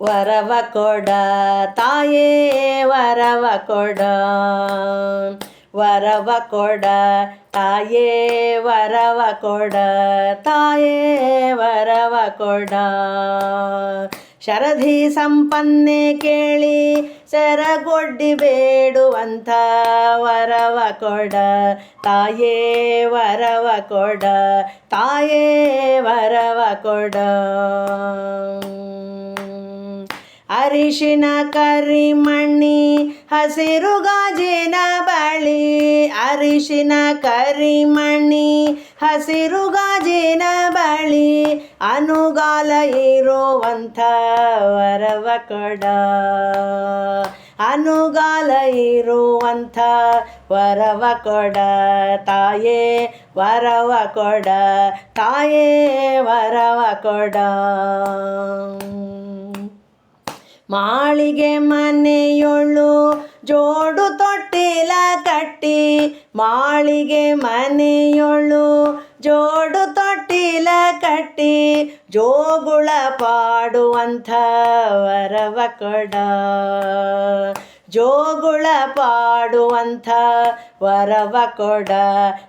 ವರವ ಕೊಡ, ತಾಯೇ ವರವ ಕೊಡ. ವರವ ಕೊಡ, ತಾಯೇ ವರವ ಕೊಡ, ತಾಯೇ ವರವ ಕೊಡ. ಶರಧಿ ಸಂಪನ್ನೆ ಕೇಳಿ, ಸೆರಗೊಡ್ಡಿ ಬೇಡುವಂಥ ವರವ ಕೊಡ, ತಾಯೇ ವರವ ಕೊಡ, ತಾಯೇ ವರವ ಕೊಡ. ಅರಿಶಿನ ಕರಿಮಣಿ ಹಸಿರು ಗಾಜಿನ ಬಳಿ ಅರಿಶಿನ ಕರಿಮಣಿ ಹಸಿರು ಗಾಜಿನ ಬಳಿ ಅನುಗಾಲ ಇರುವಂಥ ವರವ ಕೊಡ. ಅನುಗಾಲ ಇರುವಂಥ ವರವ ಕೊಡ. ತಾಯೇ ವರವ ಕೊಡ. ತಾಯೇ ವರವ ಕೊಡ. ಮಾಳಿಗೆ ಮನೆಯೊಳು ಜೋಡು ತೊಟ್ಟಿಲ ಕಟ್ಟಿ, ಮಾಳಿಗೆ ಮನೆಯೊಳು ಜೋಡು ತೊಟ್ಟಿಲ ಕಟ್ಟಿ, ಜೋಗುಳ ಪಾಡುವಂಥ ವರವ ಕೊಡ ಜೋಗುಳ ಪಾಡುವಂಥ ವರವ ಕೊಡ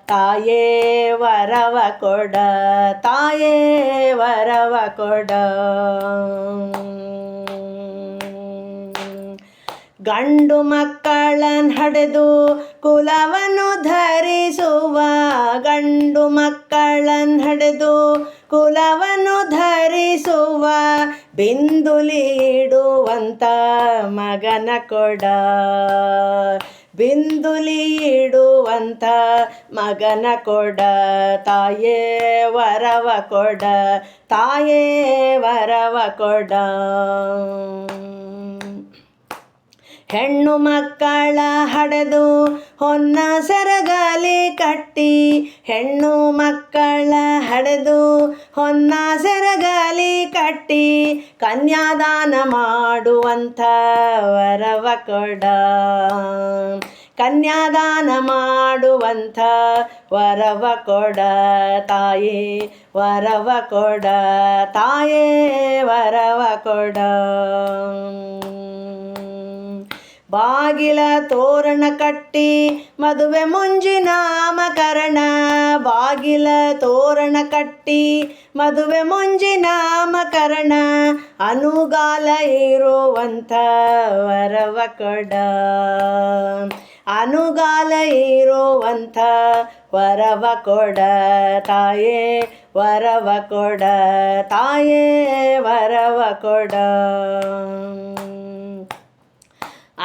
ತಾಯೇ ವರವ ಕೊಡ ತಾಯೇ ವರವ ಕೊಡ ಗಂಡು ಮಕ್ಕಳನ್ ಹಡೆದು ಕುಲವನ್ನು ಧರಿಸುವ ಗಂಡು ಮಕ್ಕಳನ್ ಹಡೆದು ಕುಲವನ್ನು ಧರಿಸುವ ಬಿಂದುಲಿ ಇಡುವಂಥ ಮಗನ ಕೊಡ. ಬಿಂದುಲಿ ಇಡುವಂಥ ಮಗನ ಕೊಡ. ತಾಯೇ ವರವ ಕೊಡ. ತಾಯೇ ವರವ ಕೊಡ. ಹೆಣ್ಣು ಮಕ್ಕಳ ಹಡೆದು ಹೊನ್ನ ಸೆರಗಲಿ ಕಟ್ಟಿ ಹೆಣ್ಣು ಮಕ್ಕಳ ಹಡೆದು ಹೊನ್ನ ಸೆರಗಲಿ ಕಟ್ಟಿ ಕನ್ಯಾದಾನ ಮಾಡುವಂಥ ವರವ ಕೊಡ ಕನ್ಯಾದಾನ ಮಾಡುವಂಥ ವರವ ಕೊಡ ತಾಯಿ ವರವ ಕೊಡ ತಾಯೇ ವರವ ಕೊಡ ಬಾಗಿಲ ತೋರಣ ಕಟ್ಟಿ, ಮದುವೆ ಮುಂಜಿ ನಾಮಕರಣ ಬಾಗಿಲ ತೋರಣ ಕಟ್ಟಿ, ಮದುವೆ ಮುಂಜಿ ನಾಮಕರಣ ಅನುಗಾಲ ಇರುವಂಥ ವರವ ಕೊಡ. ಅನುಗಾಲ ಇರುವಂಥ ವರವ ಕೊಡ. ತಾಯೇ, ವರವ ಕೊಡ. ತಾಯೇ, ವರವ ಕೊಡ.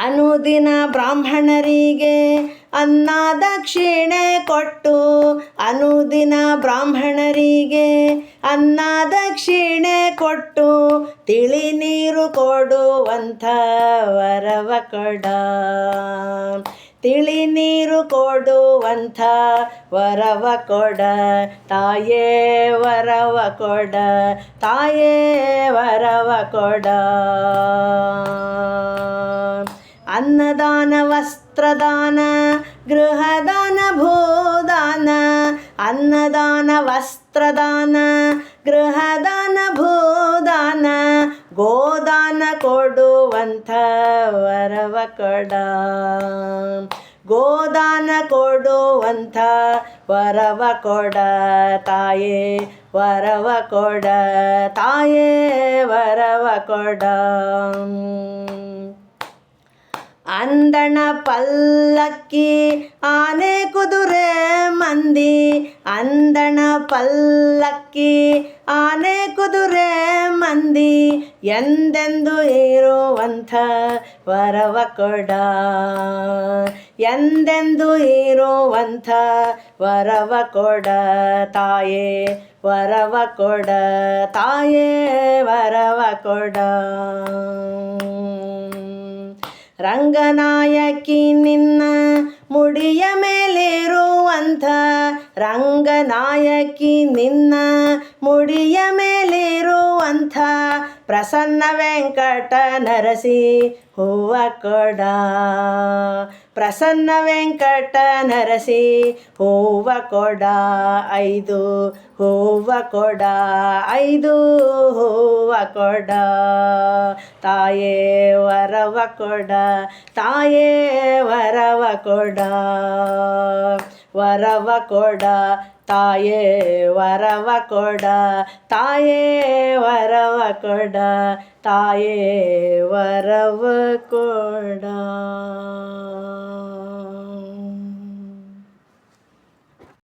ಅನುದಿನ ಬ್ರಾಹ್ಮಣರಿಗೆ ಅನ್ನ ದಕ್ಷಿಣೆ ಕೊಟ್ಟು, ಅನುದಿನ ಬ್ರಾಹ್ಮಣರಿಗೆ ಅನ್ನ ದಕ್ಷಿಣೆ ಕೊಟ್ಟು ತಿಳಿ ನೀರು ಕೊಡುವಂಥ ವರವ ಕೊಡ. ತಿಳಿ ನೀರು ಕೊಡುವಂಥ ವರವ ಕೊಡ. ತಾಯೇ ವರವ ಕೊಡ, ತಾಯೇ ವರವ ಕೊಡ. ಅನ್ನದಾನ, ವಸ್ತ್ರದಾನ, ಗೃಹದಾನ, ಭೂದಾನ, ಅನ್ನದಾನ, ವಸ್ತ್ರದಾನ, ಗೃಹದಾನ, ಭೂದಾನ, ಗೋದಾನ ಕೊಡುವಂಥ ವರವ ಕೊಡ. ಗೋದಾನ ಕೊಡುವಂಥ ವರವ ಕೊಡ, ತಾಯೇ, ವರವ ಕೊಡ, ತಾಯೇ, ವರವ ಕೊಡ. ಅಂದಣ ಪಲ್ಲಕ್ಕಿ ಆನೆ ಕುದುರೆ ಮಂದಿ. ಅಂದಣ ಪಲ್ಲಕ್ಕಿ ಆನೆ ಕುದುರೆ ಮಂದಿ. ಎಂದೆಂದು ಇರುವಂಥ ವರವ ಕೊಡ. ಎಂದೆಂದು ಇರುವಂಥ ವರವ ಕೊಡ ತಾಯೇ, ವರವ ಕೊಡ ತಾಯೇ, ವರವ ಕೊಡ. ರಂಗನಾಯಕಿ ನಿನ್ನ ಮುಡಿಯ ಮೇಲಿರುವಂಥ ರಂಗನಾಯಕಿ ನಿನ್ನ ಮುಡಿಯ ಮೇಲಿರುವಂಥ ಪ್ರಸನ್ನ ವೆಂಕಟ ನರಸಿ ಹೂವ ಕೊಡ. ಪ್ರಸನ್ನ ವೆಂಕಟ ನರಸಿ ಹೂವ ಕೊಡ. ಐದು ಹೂವ ಕೊಡ. ಐದು ಹೂವ ಕೊಡ. ತಾಯೇ ವರವ ಕೊಡ. ತಾಯೇ ವರವ ಕೊಡ. ವರವ ಕೊಡ. ತಾಯೇ ವರವ ಕೊಡ. ತಾಯೇ ವರವ ಕೊಡ ತಾಯೇ ವರವ ಕೊಡ.